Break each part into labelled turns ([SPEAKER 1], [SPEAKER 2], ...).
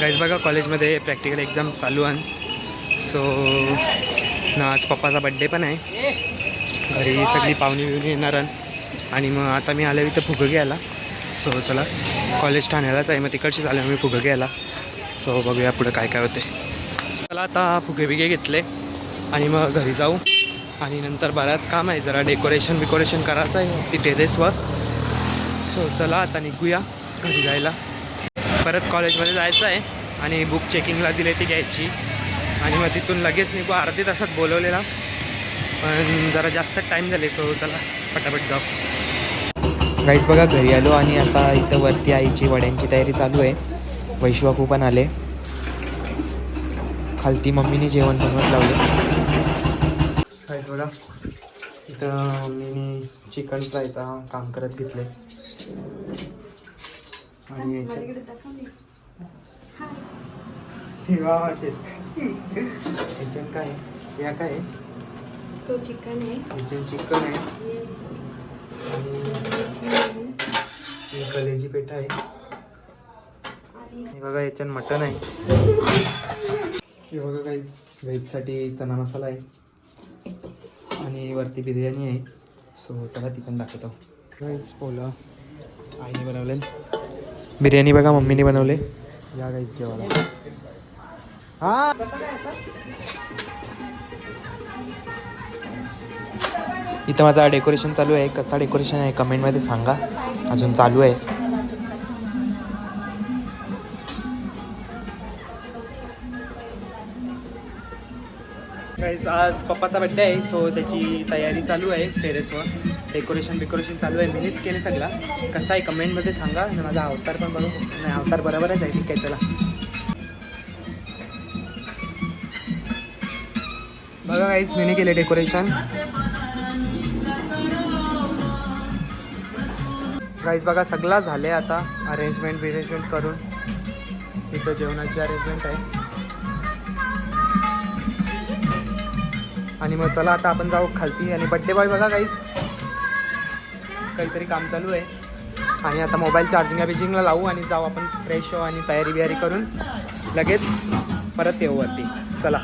[SPEAKER 1] Guys बघा कॉलेजमध्ये practical exam चालू आहे. सो ना आज पप्पाचा बड्डे पण आहे. घरी सगळी पाहुणी बिवणी येणार आहे आणि मग आता मी आलो इथं फुगं घ्यायला. सो चला कॉलेज ठाण्यालाच आहे. मग तिकडचीच झालं मी फुगं घ्यायला. सो बघूया पुढं काय काय होते चला आता फुगे बिगे घेतले. आणि मग घरी जाऊ. आणि नंतर बराच काम आहे. जरा डेकोरेशन बिकोरेशन करायचं आहे. ती टेरेसवर सो चला आता निघूया घरी जायला. परत कॉलेजमध्ये जायचं आहे आणि बुक चेकिंगला दिले ती घ्यायची. आणि मग तिथून लगेच निघू अर्धे तासात बोलवलेला. पण जरा जास्त टाईम झाले सो चला पटापट जाऊ.
[SPEAKER 2] गाईस बघा घरी आलो आणि आता इथं वरती आईची वड्यांची तयारी चालू आहे. वैश्वाकू पण आले. खालती मम्मीने जेवण बनवत लावलं.
[SPEAKER 1] गाईस बघा इथं मम्मीने चिकन फ्रायचा काम करत घेतले आणि याच्यात हिवाचे याच्यात काय? या काय?
[SPEAKER 3] तो चिकन आहे.
[SPEAKER 1] याच्यात चिकन आहे. आणि. ही कलेजी पेठ आहे. हे बघा याच्यात मटन आहे. हे बघा काही व्हेजसाठी चना मसाला आहे. आणि वरती बिर्याणी आहे. सो चला ती पण दाखवतो. पोला. आईने बनवले
[SPEAKER 2] बिर्याणी बघा मम्मीने बनवले.
[SPEAKER 1] या गाईच जेवायला. हा
[SPEAKER 2] इथं माझा डेकोरेशन चालू आहे. कसा डेकोरेशन आहे कमेंटमध्ये सांगा. अजून चालू आहे.
[SPEAKER 1] आज पप्पाचा बड्डे आहे सो त्याची तयारी चालू आहे टेरेसवर डेकोरेशन बिकोरेशन चालू आहे. मीनीच केले सगळा. कसं आहे कमेंटमध्ये सांगा आणि माझा अवतार पण बघू. नाही अवतार बरोबरच आहे. ठीक आहे चला. बघा काहीच मीने केले डेकोरेशन गाईज बघा सगळा झाले आता. अरेंजमेंट बिरेंजमेंट करून. इथं जेवणाची अरेंजमेंट आहे. आणि मग चला आता आपण जाऊ खालती. आणि बड्डे बॉय बघा काहीच काहीतरी काम चालू आहे. आणि आता मोबाईल चार्जिंगला बिजिंगला लावू आणि जाऊ आपण फ्रेश हो आणि तयारी बियारी करून लगेच परत येऊ वरती. चला.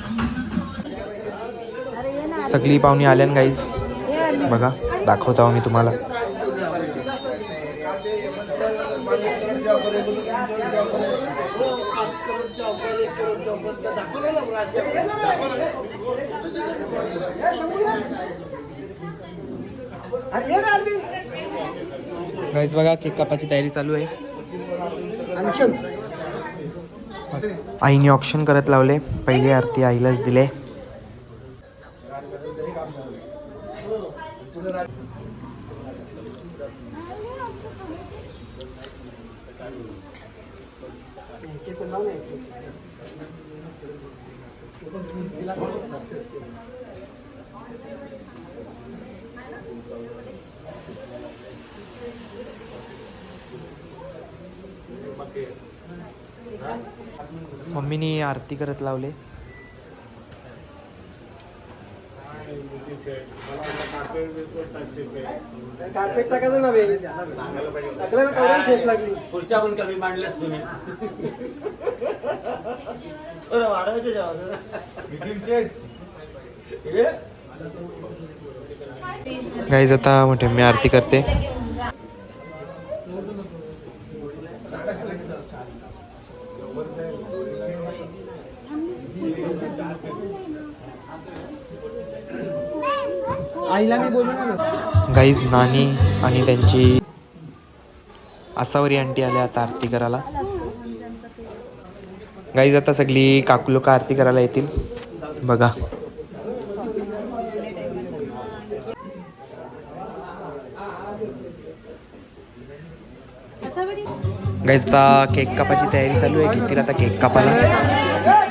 [SPEAKER 3] अरे
[SPEAKER 2] सगळी पाहुणी आल्यान गाईज. बघा दाखवतो आहो मी तुम्हाला.
[SPEAKER 1] गाईज बघा केक कापाची तयारी चालू आहे.
[SPEAKER 2] आईने ऑप्शन करत लावले. पहिली आरती आईलाच दिले. मम्मीने आरती करत लावले.
[SPEAKER 4] कार्पेट टाकायचं ना बे सगळ्याला कवड्याला ठेस लागली.
[SPEAKER 5] खुर्च्या पण कमी मांडल्यास तुम्ही. थोडं वाढवायचं जेव्हा नितीन शेठ
[SPEAKER 2] गाईज आता मोठे मी आरती करते.
[SPEAKER 1] आईला मी बोलू
[SPEAKER 2] गाईज नानी आणि त्यांची आसावरी आंटी आल्या आता आरती करायला. गाईज आता सगळी काकू लोक आरती करायला येतील. बघा. गाईज आता केक कापाची तयारी चालू आहे. घेतील आता केक कापायला.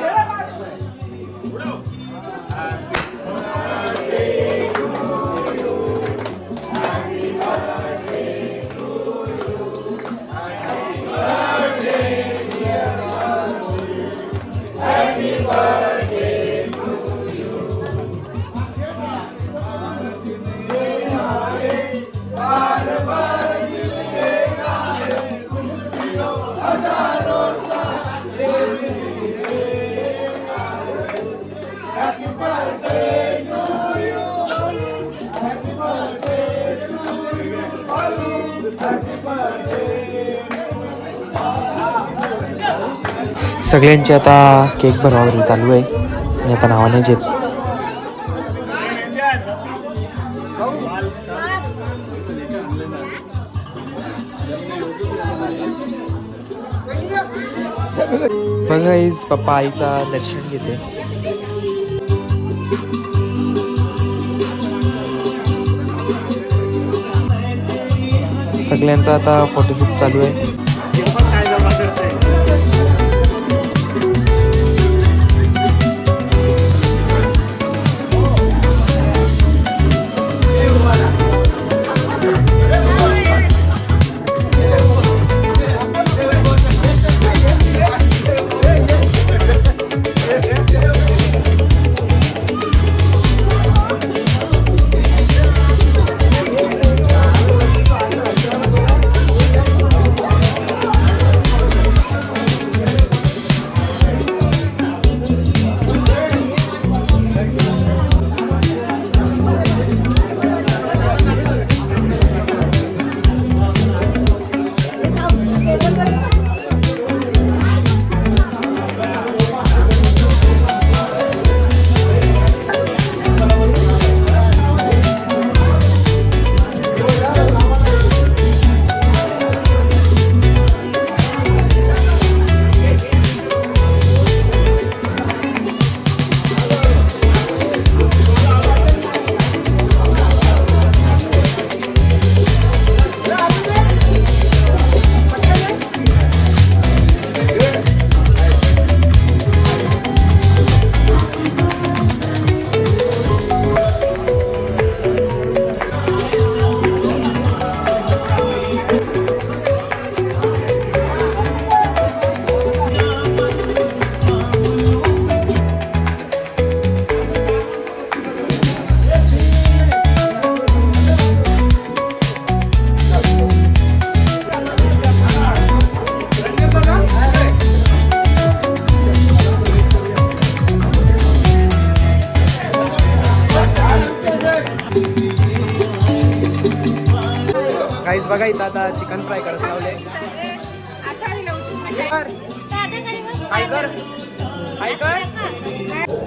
[SPEAKER 2] सगळ्यांची आता केक भरवावर चालू आहे. मी आता नावाने येत बघा पप्पा आईचा दर्शन घेते. सगळ्यांचा आता फोटोशूट चालू आहे.
[SPEAKER 1] बघा इथं आता चिकन फ्राय करत लावले.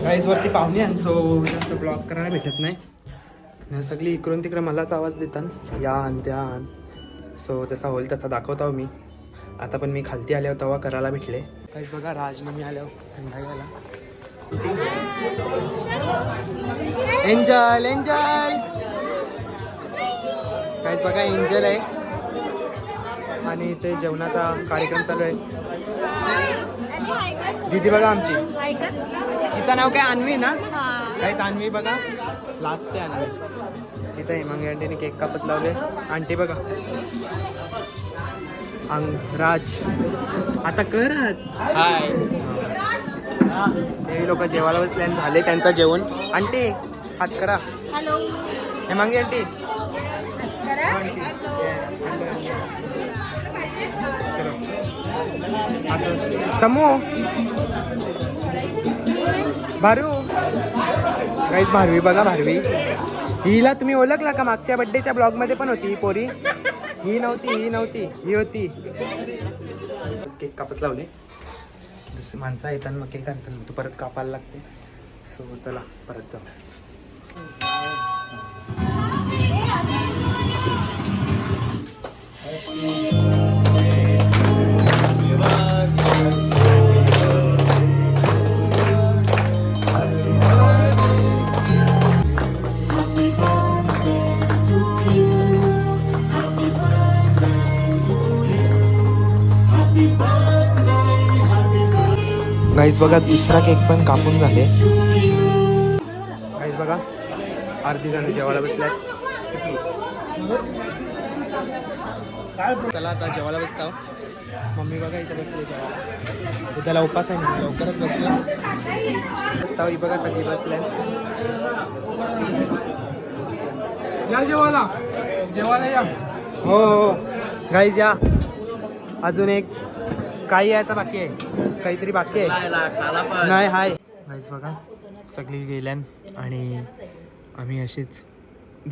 [SPEAKER 1] काहीच वरती पाहुणे आहे सो जास्त ब्लॉग करायला भेटत नाही. सगळी इकडून तिकडे मलाच आवाज देतात. या आण त्या आण सो जसा होईल तसा दाखवतो मी. आता पण मी खालती आल्यावर तेव्हा करायला भेटले. काहीच बघा राजने आल्यावर थंडा घ्यायला एंजल एंजल काहीच बघा एंजल आहे. आणि ते जेवणाचा कार्यक्रम चालू आहे. दीदी बघा आमची. तिचं नाव काय? अन्वी ना? काहीच अन्वी बघा. लास्ट ते अन्वी. तिथं हेमांगी आंटीने केक कापत लावले. आंटी बघा. अंग राज आता कर हाय. हे लोक जेवायला बसले आणि झाले त्यांचं जेवण. आंटी हात करा.
[SPEAKER 3] हॅलो.
[SPEAKER 1] हेमांगी आंटी. समू. भारू. गाईज भारवी बघा भारवी हिला तुम्ही ओळखला का? मागच्या बड्डेच्या ब्लॉगमध्ये पण होती ही पोरी. ही नव्हती ही नव्हती ही होती. केक कापत लावले. दुसरी माणसं येतात मग केक आणतात. मग परत कापायला लागते. सो चला परत जाऊ.
[SPEAKER 2] गाईज बघा दुसरा केक पण कापून झाले.
[SPEAKER 1] गाईस बघा अर्धी जण जेवायला बसल्यात. चला आता जेवायला बसता मम्मी बघा इथं बसले जेवायला. उद्याला उपास आहे ना लवकरच बसलो बसता ही बघा सगळी बसल्या
[SPEAKER 4] या जेवायला. जेवायला या.
[SPEAKER 1] हो हो, हो. गाईज या. अजून एक काही यायचं बाकी आहे. काहीतरी बाकी आहे. नाही हाय. गाईज बघा. सगळी गेल्यान आणि आम्ही असेच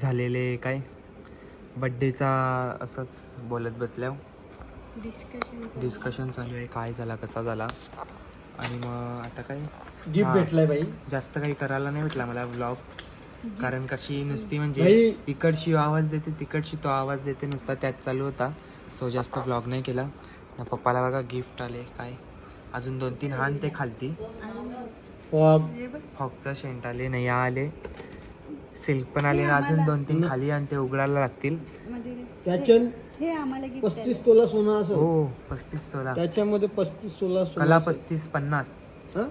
[SPEAKER 1] झालेले काय? बड्डेचा असंच बोलत बसल्या
[SPEAKER 3] डिस्कशन
[SPEAKER 1] डिस्कशन चालू आहे. काय झाला कसा झाला? आणि मग आता काय?
[SPEAKER 4] गिफ्ट. भेटलाय बाई.
[SPEAKER 1] जास्त काही करायला नाही भेटला मला ब्लॉग कारण कशी नुसती म्हणजे. इकडची आवाज देते तिकडची तो आवाज देते नुसता त्यात चालू होता. सो जास्त ब्लॉग नाही केला. ना पप्पाला बघा गिफ्ट आले काय? अजून दोन तीन हान ते खालती.
[SPEAKER 4] फॉग
[SPEAKER 1] फॉकचा शेंट आले नाही आले. सिल्क पण आले ना अजून दोन तीन खाली आणि ते उघडायला लागतील.
[SPEAKER 3] म्हणजे
[SPEAKER 4] त्याच्यान
[SPEAKER 3] हे आम्हाला गिफ्ट
[SPEAKER 4] पस्तीस तोला सोनं असं.
[SPEAKER 1] हो पस्तीस तोला.
[SPEAKER 4] त्याच्यामध्ये पस्तीस सोळा
[SPEAKER 1] कला
[SPEAKER 4] सोनं
[SPEAKER 1] पस्तीस पन्नास.
[SPEAKER 4] हा?